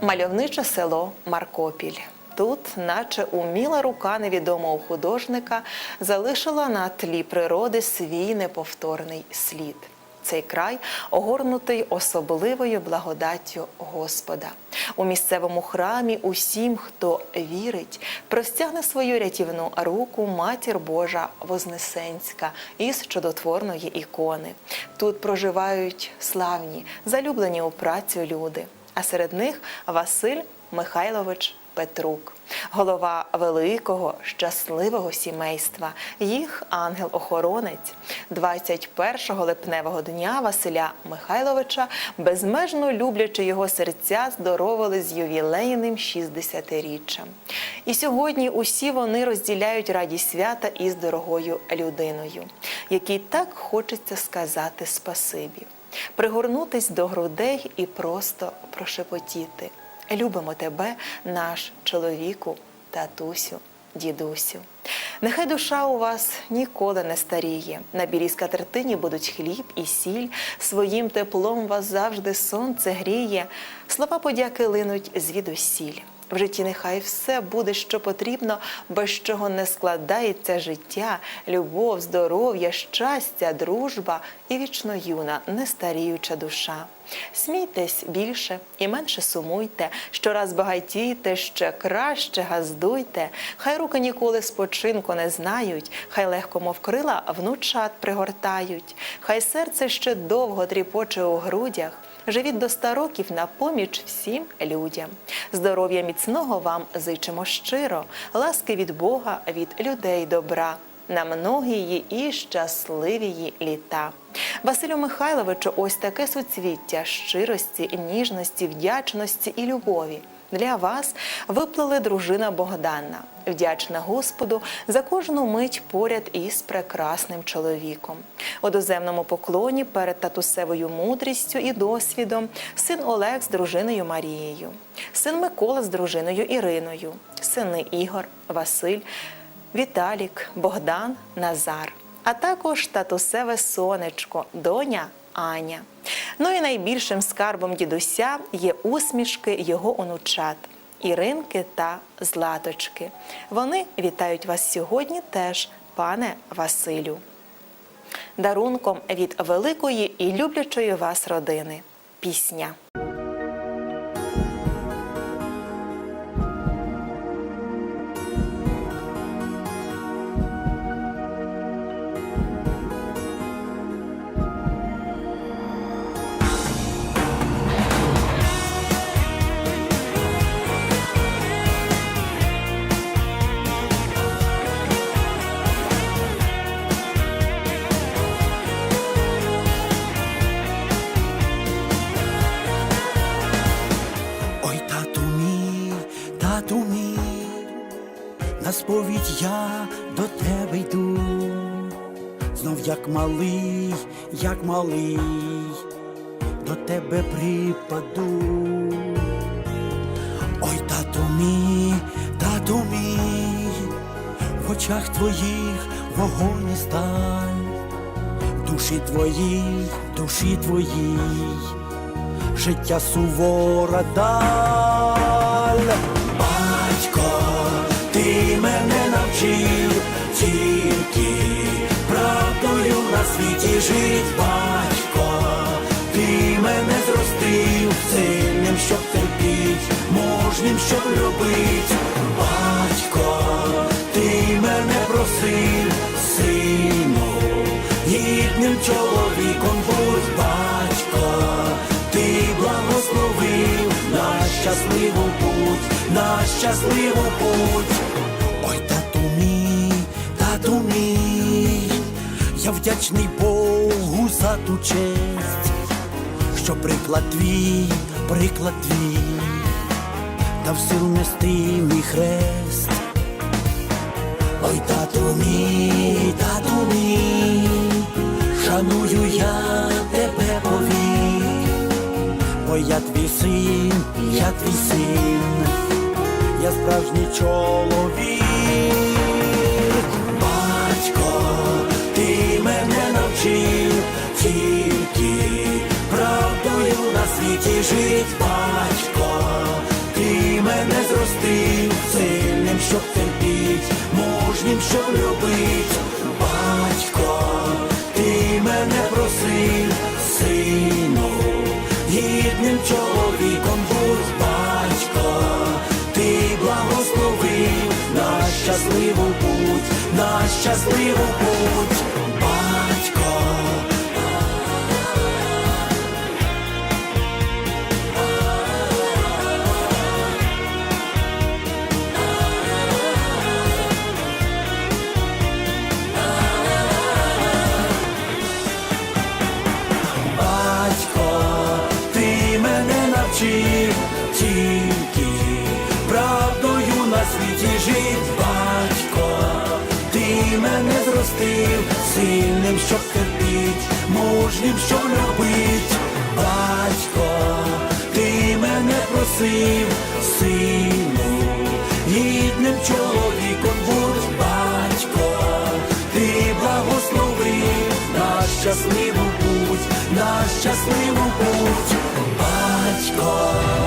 Мальовниче село Маркопіль. Тут, наче уміла рука невідомого художника, залишила на тлі природи свій неповторний слід. Цей край огорнутий особливою благодаттю Господа. У місцевому храмі усім, хто вірить, простягне свою рятівну руку Матір Божа Вознесенська із чудотворної ікони. Тут проживають славні, залюблені у працю люди а серед них Василь Михайлович Петрук, голова великого щасливого сімейства, їх ангел-охоронець. 21 липневого дня Василя Михайловича, безмежно люблячи його серця, здоровили з ювілейним 60-річчям. І сьогодні усі вони розділяють радість свята із дорогою людиною, якій так хочеться сказати спасибі пригорнутись до грудей і просто прошепотіти. Любимо тебе, наш чоловіку, татусю, дідусю. Нехай душа у вас ніколи не старіє. На білій скатертині будуть хліб і сіль, своїм теплом вас завжди сонце гріє. Слова подяки линуть звідусіль. В житті нехай все буде, що потрібно, без чого не складається життя, любов, здоров'я, щастя, дружба і вічно юна, нестаріюча душа. Смійтесь більше і менше сумуйте, щораз багатійте, ще краще газдуйте. Хай руки ніколи спочинку не знають, хай легко, мов крила, внучат пригортають, хай серце ще довго тріпоче у грудях. Живіть до ста років на поміч всім людям. Здоров'я міцного вам зичимо щиро, ласки від Бога, від людей добра. На многії і щасливії літа. Василю Михайловичу, ось таке суцвіття щирості, ніжності, вдячності і любові. Для вас виплили дружина Богдана, вдячна Господу за кожну мить поряд із прекрасним чоловіком. У доземному поклоні перед татусевою мудрістю і досвідом син Олег з дружиною Марією, син Микола з дружиною Іриною, сини Ігор, Василь, Віталік, Богдан, Назар, а також татусеве сонечко, доня Аня. Ну і найбільшим скарбом дідуся є усмішки його онучат Іринки та Златочки. Вони вітають вас сьогодні теж, пане Василю. Дарунком від великої і люблячої вас родини. Пісня. Сповідь я до тебе йду, знов як малий, як малий, до тебе припаду. Ой, тату мій, тату мій, в очах твоїх вогонь і сталь, в душі твоїй, душі твоїй життя сувора даль. Батько, навчив тільки правдою на світі жить, батько, ти мене зростив сильним, щоб терпіть, мужнім, щоб любить, батько, ти мене просив, сину, гідним чоловіком будь батько, ти благословив на щасливу путь, на щасливу путь. Вдячний Богу за ту честь, що приклад твій, приклад твій, дав сил нести мій хрест. Ой, тату мій, тату мій, шаную я тебе повік, бо я твій син, я твій син, я справжній чоловік. Навчив тільки правдою на світі жить, батько, мене зростив, сильним, щоб терпіть, мужнім, щоб любить, батько, ти мене просив, сину, гідним чоловіком будь батько, ти благословив на щасливу путь, на щасливу путь, навчив тільки правдою на світі жить, батько, ти мене зростив, сильним, щоб терпіть, мужнім, щоб любить, батько, ти мене просив, сину, гідним чоловіком будь. Батько, ти благословив на щасливу путь, на щасливу путь. Сонечко.